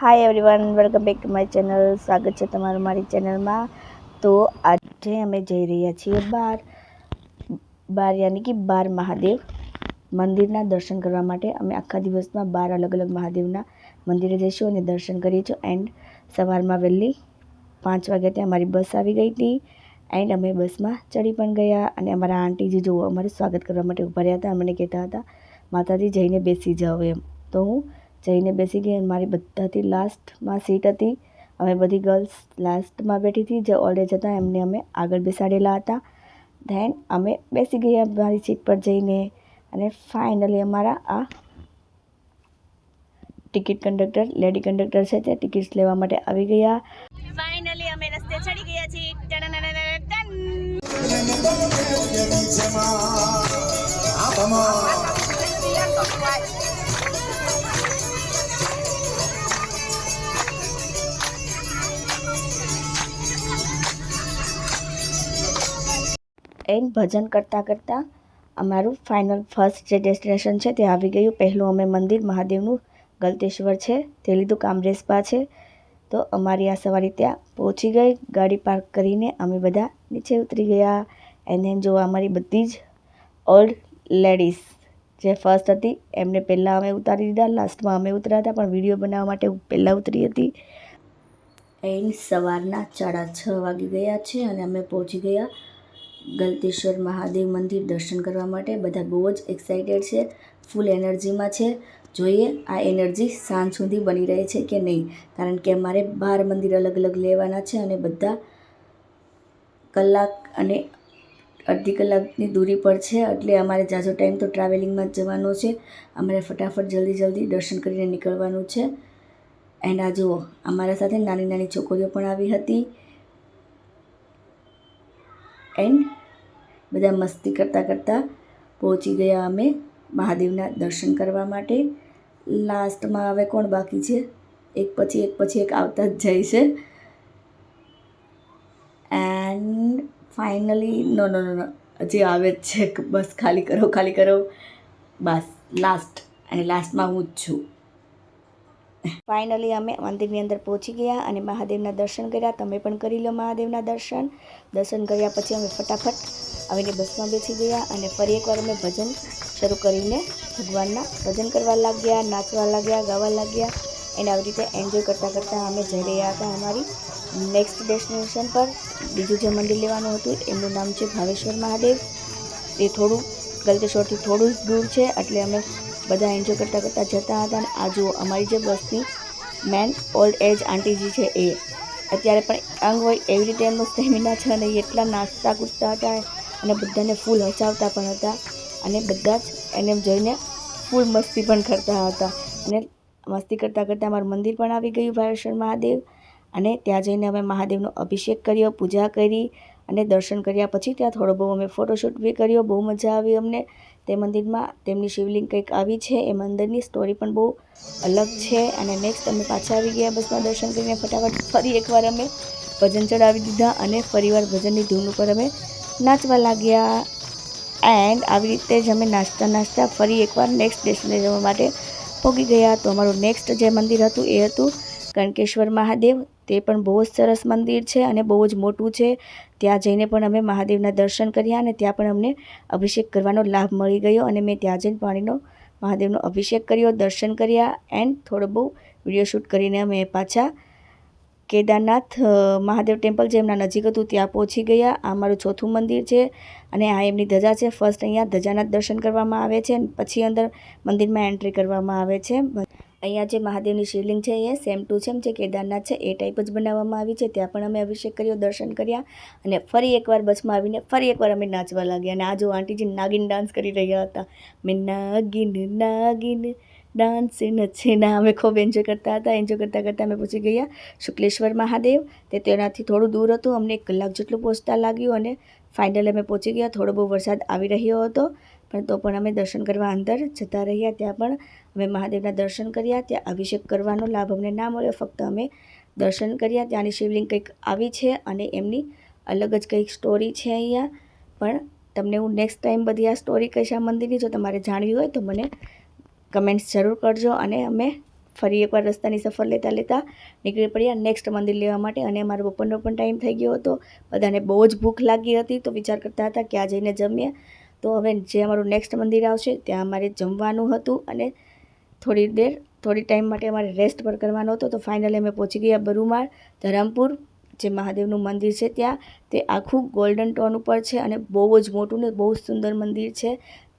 Hi everyone welcome back to my channel સ્વાગત છે તમારું મારી ચેનલમાં તો આજે અમે જઈ રહ્યા છીએ બાર. બાર યાની કે બાર મહાદેવ મંદિરના દર્શન કરવા માટે. અમે આખા દિવસમાં બાર અલગ અલગ મહાદેવના મંદિરે જઈશું અને દર્શન કરીશું એન્ડ સવારમાં વહેલી પાંચ વાગ્યા ત્યાં અમારી બસ આવી ગઈ હતી. એન્ડ અમે બસમાં ચડી પણ ગયા અને અમારા આંટીજી જુઓ અમારું સ્વાગત કરવા માટે ઊભા રહ્યા હતા. અમને કહેતા હતા, માતાજી જઈને બેસી જાઓ એમ. તો હું જઈને બેસી ગઈ અને મારી બધાથી લાસ્ટમાં સીટ હતી. અમે બધી ગર્લ્સ લાસ્ટમાં બેઠી હતી. જે ઓલ્ડેજ હતા એમને અમે આગળ બેસાડેલા હતા. ધેન અમે બેસી ગયા મારી સીટ પર જઈને અને ફાઇનલી અમારા આ ટિકિટ કંડક્ટર લેડી કંડક્ટર છે તે ટિકિટ્સ લેવા માટે આવી ગયા. ફાઇનલી અમે રસ્તે ચડી ગયા છીએ. એન્ડ ભજન કરતાં કરતાં અમારું ફાઇનલ ફર્સ્ટ જે ડેસ્ટિનેશન છે તે આવી ગયું. પહેલું અમે મંદિર, મહાદેવનું ગલતેશ્વર છે, તે લીધું કામરેજ સ્પા છે. તો અમારી આ સવારી ત્યાં પહોંચી ગઈ. ગાડી પાર્ક કરીને અમે બધા નીચે ઉતરી ગયા. એન્ડ ધેન જો અમારી બધી જ ઓલ્ડ લેડીઝ જે ફર્સ્ટ હતી, એમને પહેલાં અમે ઉતારી દીધા. લાસ્ટમાં અમે ઉતર્યા હતા, પણ વીડિયો બનાવવા માટે પહેલાં ઉતરી હતી. એન્ડ સવારના સાડા છ વાગી ગયા છે અને અમે પહોંચી ગયા. ગલતેશ્વર મહાદેવ મંદિર દર્શન કરવા માટે બધા બહુ જ એક્સાઇટેડ છે ફૂલ એનર્જીમાં છે. જોઈએ આ એનર્જી સાંજ સુધી બની રહે છે કે નહીં? કારણ કે અમારે બાર મંદિર અલગ અલગ લેવાના છે અને બધા કલાક અને અડધી કલાકની દૂરી પર છે. એટલે અમારે જાજો ટાઈમ તો ટ્રાવેલિંગમાં જ જવાનો છે. અમારે ફટાફટ જલ્દી જલ્દી દર્શન કરીને નીકળવાનું છે. એન્ડ આ જુઓ, અમારા સાથે નાની નાની છોકરીઓ પણ આવી હતી. એન્ડ બધા મસ્તી કરતાં કરતાં પહોંચી ગયા અમે મહાદેવના દર્શન કરવા માટે. લાસ્ટમાં હવે કોણ બાકી છે? એક પછી એક પછી એક આવતા જ જાય છે. એન્ડ ફાઇનલી નો નો નો હજી આવે જ છે. બસ ખાલી કરો ખાલી કરો. બસ લાસ્ટ અને લાસ્ટમાં હું જ છું. ફાઇનલી અમે મંદિરની અંદર પહોંચી ગયા અને મહાદેવના દર્શન કર્યા. તમે પણ કરી લો મહાદેવના દર્શન. દર્શન કર્યા પછી અમે ફટાફટ આવીને બસમાં બેસી ગયા અને ફરી એકવાર અમે ભજન શરૂ કરીને ભગવાનના ભજન કરવા લાગ્યા, નાચવા લાગ્યા, ગાવા લાગ્યા. એને આવી રીતે એન્જોય કરતાં કરતાં અમે જઈ રહ્યા હતા અમારી નેક્સ્ટ ડેસ્ટિનેશન પર. બીજું જે મંદિર લેવાનું હતું એમનું નામ છે ભાવેશ્વર મહાદેવ. એ થોડું ગલતેશ્વરથી થોડું જ દૂર છે એટલે અમે બધા એન્જોય કરતાં કરતાં જતા હતા અને આ જુઓ, અમારી જે બસની મેન ઓલ્ડ એજ આંટીજી છે એ. અત્યારે પણ અંગ હોય એવી રીતે એમનો સ્ટેમિના છે અને એટલા નાસ્તા કૂદતા હતા. અને બધાને ફૂલ હસાવતા પણ હતા અને બધા જ એને જોઈને ફૂલ મસ્તી પણ કરતા હતા. અને મસ્તી કરતાં કરતાં અમારું મંદિર પણ આવી ગયું ભાવેશ્વર મહાદેવ અને ત્યાં જઈને અમે મહાદેવનો અભિષેક કર્યો, પૂજા કરી અને દર્શન કર્યા. પછી ત્યાં થોડો બહુ અમે ફોટોશૂટ બી કર્યો, બહુ મજા આવી અમને. તે મંદિરમાં તેમની શિવલિંગ કંઈક આવી છે એ મંદિરની સ્ટોરી પણ બહુ અલગ છે. અને નેક્સ્ટ અમે પાછા આવી ગયા બસમાં દર્શન કરીને ફટાફટ ફરી એકવાર અમે ભજન ચડાવી દીધા અને ફરીવાર ભજનની ધૂન ઉપર અમે નાચવા લાગ્યા એન્ડ આવી રીતે જ અમે નાચતા નાચતા ફરી એકવાર નેક્સ્ટ ડેસ્ટિનેશન માટે પહોંચી ગયા. તો અમારું નેક્સ્ટ જે મંદિર હતું એ હતું કણકેશ્વર મહાદેવ. તે પણ બહુ જ સરસ મંદિર છે અને બહુ જ મોટું છે. ત્યાં જઈને પણ અમે મહાદેવના દર્શન કર્યા અને ત્યાં પણ અમને અભિષેક કરવાનો લાભ મળી ગયો અને મેં ત્યાં જઈને પાણીનો, મહાદેવનો અભિષેક કર્યો, દર્શન કર્યા એન્ડ થોડો બહુ વીડિયો શૂટ કરીને અમે પાછા કેદારનાથ મહાદેવ ટેમ્પલ જે એમના નજીક હતું ત્યાં પહોંચી ગયા. આ મારું ચોથું મંદિર છે અને આ એમની ધજા છે. ફર્સ્ટ અહીંયા ધજાના દર્શન કરવામાં આવે છે અને પછી અંદર મંદિરમાં એન્ટ્રી કરવામાં આવે છે. અહીંયા જે મહાદેવની શિવલિંગ છે એ સેમ ટુ સેમ જે કેદારનાથ છે એ ટાઈપ જ બનાવવામાં આવી છે. ત્યાં પણ અમે અભિષેક કર્યો, દર્શન કર્યા અને ફરી એકવાર બસમાં આવીને ફરી એકવાર અમે નાચવા લાગ્યા. અને આ જો આંટીજી નાગિન ડાન્સ કરી રહ્યા હતા. મેં નાગિન નાગિન ડાન્સ નચેના અમે ખૂબ એન્જોય કરતા હતા. એન્જોય કરતાં કરતાં અમે પહોંચી ગયા શુક્લેશ્વર મહાદેવ. તે તેનાથી થોડું દૂર હતું. અમને એક કલાક જેટલું પહોંચતા લાગ્યું અને ફાઇનલ અમે પહોંચી ગયા. થોડો બહુ વરસાદ આવી રહ્યો હતો, પણ તો પણ અમે દર્શન કરવા અંદર જતા રહ્યા. ત્યાં પણ અમે મહાદેવના દર્શન કર્યા. ત્યાં અભિષેક કરવાનો લાભ અમને ના મળ્યો. ફક્ત અમે દર્શન કર્યા. ત્યાંની શિવલિંગ કંઈક આવી છે અને એમની અલગ જ કંઈક સ્ટોરી છે અહીંયા. પણ તમને હું નેક્સ્ટ ટાઈમ બધી આ સ્ટોરી કહીશ, આ મંદિરની, જો તમારે જાણવી હોય તો મને કમેન્ટ્સ જરૂર કરજો અને અમે ફરી એકવાર રસ્તાની સફર લેતા લેતા નીકળી પડ્યા નેક્સ્ટ મંદિર લેવા માટે. અને અમારો બપોરનો પણ ટાઈમ થઈ ગયો હતો. બધાને બહુ જ ભૂખ લાગી હતી તો વિચાર કરતા હતા કે આ જઈને જમીએ. તો હવે જે અમારું નેક્સ્ટ મંદિર આવશે ત્યાં અમારે જમવાનું હતું અને થોડી દેર, થોડી ટાઈમ માટે અમારે રેસ્ટ પર કરવાનો હતો. તો ફાઇનલી અમે પહોંચી ગયા બરુમાળ, ધરમપુર, જે મહાદેવનું મંદિર છે ત્યાં. તે આખું ગોલ્ડન ટોન ઉપર છે અને બહુ જ મોટું ને બહુ સુંદર મંદિર છે.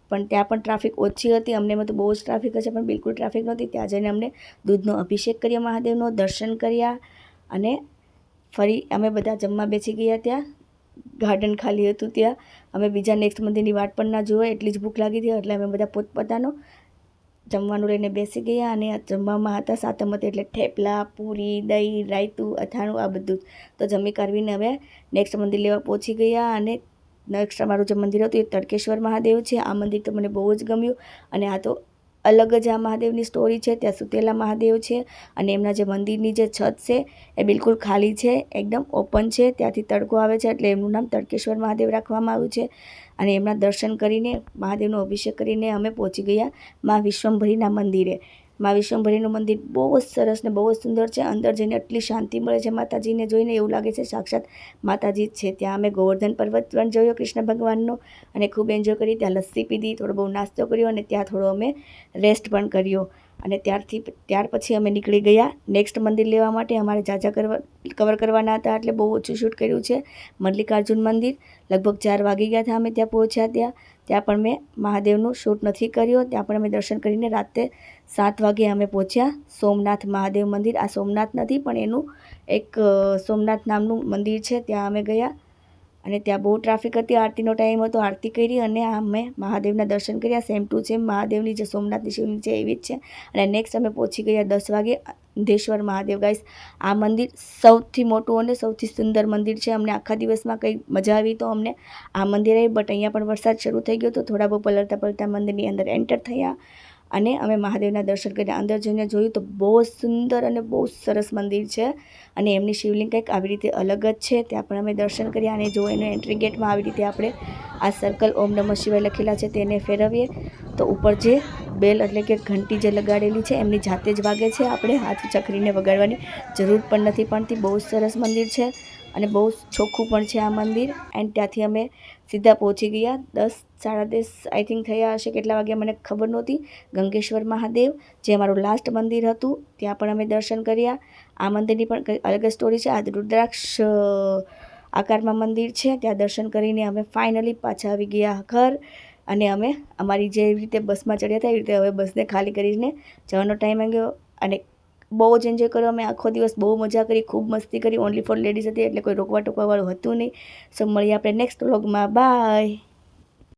પણ ત્યાં પણ ટ્રાફિક ઓછી હતી. અમને એમાં તો બહુ જ ટ્રાફિક હશે, પણ બિલકુલ ટ્રાફિક નહોતી. ત્યાં જઈને અમને દૂધનો અભિષેક કર્યો, મહાદેવનો દર્શન કર્યા અને ફરી અમે બધા જમવા બેસી ગયા ત્યાં. ગાર્ડન ખાલી હતું ત્યાં. અમે બીજા નેક્સ્ટ મંદિરની વાટ પણ ના જોયો એટલી જ ભૂખ લાગી હતી, એટલે અમે બધા પોતપોતાનો જમવાનું લઈને બેસી ગયા અને જમવામાં હતા સાતમ હતી એટલે થેપલા, પૂરી, દહીં, રાયતું, અથાણું, આ બધું તો જમી કરવીને હવે નેક્સ્ટ મંદિર લેવા પહોંચી ગયા અને નેક્સ્ટ અમારું જે મંદિર હતું એ તડકેશ્વર મહાદેવ છે. આ મંદિર તો મને બહુ જ ગમ્યું અને આ તો અલગ જ આ મહાદેવની સ્ટોરી છે. ત્યાં સુતેલા મહાદેવ છે અને એમના જે મંદિરની જે છત છે એ બિલકુલ ખાલી છે, એકદમ ઓપન છે. ત્યાંથી તડકો આવે છે એટલે એમનું નામ તડકેશ્વર મહાદેવ રાખવામાં આવ્યું છે અને એમના દર્શન કરીને મહાદેવનો અભિષેક કરીને અમે પહોંચી ગયા મા વિશ્વંભરીના મંદિરે. મા વિશ્વંભરીનું મંદિર બહુ જ સરસ ને બહુ જ સુંદર છે. અંદર જઈને એટલી શાંતિ મળે છે. માતાજીને જોઈને એવું લાગે છે સાક્ષાત માતાજી જ છે. ત્યાં અમે ગોવર્ધન પર્વત પણ જોયો કૃષ્ણ ભગવાનનો અને ખૂબ એન્જોય કરી. ત્યાં લસ્સી પીધી, થોડો બહુ નાસ્તો કર્યો અને ત્યાં થોડો અમે રેસ્ટ પણ કર્યો. અને ત્યારથી ત્યાર પછી અમે નીકળી ગયા. નેક્સ્ટ મંદિર લેવા માટે અમારે જાજા કરવા કવર કરવાના હતા એટલે બહુ ઓછું શૂટ કર્યું છે. મલ્લિકાર્જુન મંદિર. લગભગ ચાર વાગી ગયા હતા અમે ત્યાં પહોંચ્યા ત્યાં. ત્યાં પણ મેં મહાદેવનું શૂટ નથી કર્યું. ત્યાં પણ અમે દર્શન કરીને રાતે સાત વાગે અમે પહોંચ્યા. સોમનાથ મહાદેવ મંદિર. આ સોમનાથ નથી પણ એનું એક સોમનાથ નામનું મંદિર છે. ત્યાં અમે ગયા. અને ત્યાં બહુ ટ્રાફિક હતી, આરતીનો ટાઈમ હતો, આરતી કરી અને આ અમે મહાદેવના દર્શન કર્યા. સેમ ટુ સેમ મહાદેવની જે સોમનાથની શિવની છે એવી જ છે. અને નેક્સ્ટ અમે પહોંચી ગયા દસ વાગે અંધેશ્વર મહાદેવ. ગાઈસ આ મંદિર સૌથી મોટું અને સૌથી સુંદર મંદિર છે. અમને આખા દિવસમાં કંઈ મજા આવી તો અમને આ મંદિરે બટ અહીંયા પણ વરસાદ શરૂ થઈ ગયો તો થોડા બહુ પલળતા પલળતા મંદિરની અંદર એન્ટર થયા. અને અમે મહાદેવના દર્શન કરીને અંદર જઈને જોયું તો બહુ સુંદર અને બહુ સરસ મંદિર છે. અને એમની શિવલિંગ કંઈક આવી રીતે અલગ જ છે. ત્યાં પણ અમે દર્શન કર્યા અને જો એનો એન્ટ્રી ગેટમાં આવી રીતે આપણે આ સર્કલ ઓમ નમઃ શિવાય લખેલા છે તેને ફેરવીએ, તો ઉપર જે બેલ એટલે કે ઘંટી જે લગાડેલી છે એમની જાતે જ વાગે છે. આપણે હાથ ચકરીને વગાડવાની જરૂર પણ નથી પડતી. બહુ સરસ મંદિર છે. અને બહુ ચોખ્ખું પણ છે આ મંદિર. એન્ડ ત્યાંથી અમે સીધા પહોંચી ગયા. દસ, સાડા દસ આઈ થિંક થયા હશે કેટલા વાગ્યા મને ખબર નહોતી. ગંગેશ્વર મહાદેવ, જે અમારું લાસ્ટ મંદિર હતું, ત્યાં પણ અમે દર્શન કર્યા. આ મંદિરની પણ અલગ જ સ્ટોરી છે. આ રુદ્રાક્ષ આકારમાં મંદિર છે. ત્યાં દર્શન કરીને અમે ફાઇનલી પાછા આવી ગયા ઘર. અને અમે અમારી જે રીતે બસમાં ચડ્યા હતા એવી રીતે હવે બસને ખાલી કરીને જવાનો ટાઈમ આવ્યો અને બહુ જ એન્જોય કર્યો. અમે આખો દિવસ બહુ મજા કરી, ખૂબ મસ્તી કરી. ઓનલી ફોર લેડીઝ હતી, એટલે કોઈ રોકવા ટોકવાવાળું હતું નહીં. સો મળીએ આપણે નેક્સ્ટ વ્લોગમાં બાય